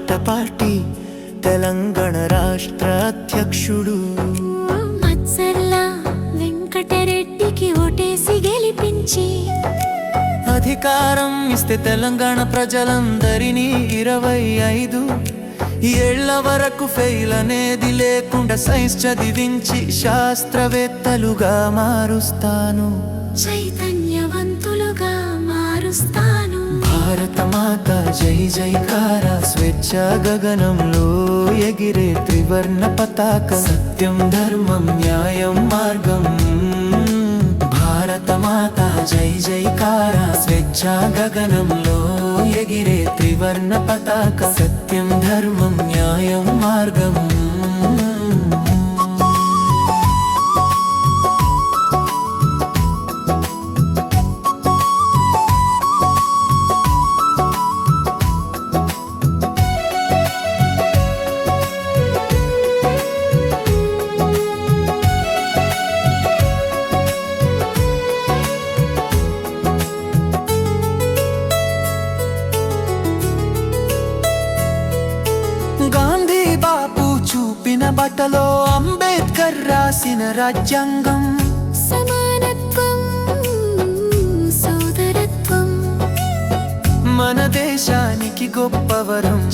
Party Telangana రాష్ట్ర అధ్యక్షుడు. మత్సర్ల వెంకటరెడ్డికి ఓటేసి గెలిపించి. అధికారం ఇస్తే తెలంగాణ ప్రజలందరినీ ఇరవై ఐదు. ఏళ్ళ వరకు ఫెయిల్ అనేది లేకుండా సైన్స్ చదివించి శాస్త్రవేత్తలుగా మారుస్తాను. చైతన్యవంతులుగా భారతమాత జై జైకార స్వేచ్ఛ గగనంలో ఎగిరే త్రివర్ణ పతాక. సత్యం ధర్మం న్యాయం మార్గం. భారతమాత జై జైకార స్వేచ్ఛ గగనంలో ఎగిరే త్రివర్ణ పతాక. సత్యం ధర్మం న్యాయం మార్గం. బట్టలో అంబేద్కర్ రాసిన రాజ్యాంగం. సమానత్వం సోదరత్వం. మన దేశానికి గొప్పవరం.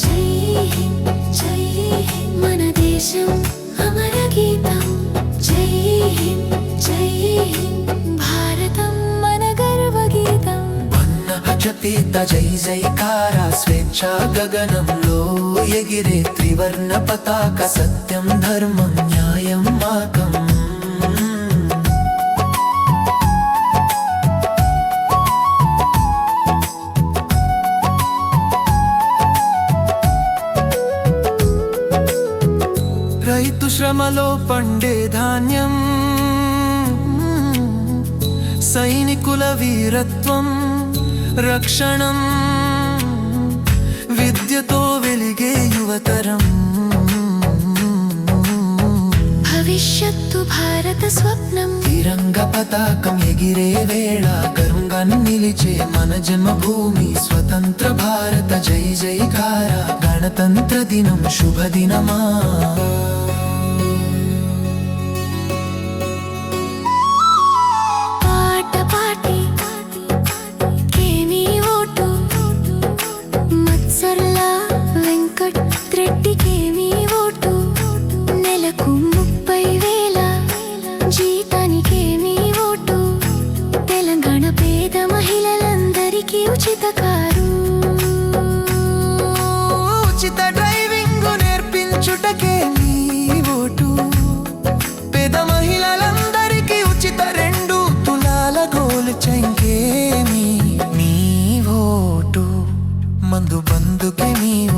మన దేశం అమర గీతం. జై హింద్ జై హింద్. పీత జై జైకార స్వేచ్ఛ గగనంలో ఎగిరే త్రివర్ణ పతాక సత్యం ధర్మం న్యాయం మాకం రైతు శ్రమలో పండే ధాన్యం సైనికుల వీరత్వం రక్షణం విద్యతో వెలిగే యువతరం భవిష్యత్తు భారత స్వప్నం తిరంగ పతాకం ఎగిరే వేళ గర్వంగా నిలిచే మన జన్మభూమి స్వతంత్ర భారత జై జైకార గణతంత్ర దినం శుభదినమా పాట ఉచిత కారు ఉచిత డ్రైవింగ్ నేర్పించుటకే నీ ఓటు. పేద మహిళలందరికీ ఉచిత రెండు తులాల గోలు చంకేమి నీ ఓటు. మందు బందుకే మీ బందుకే మీ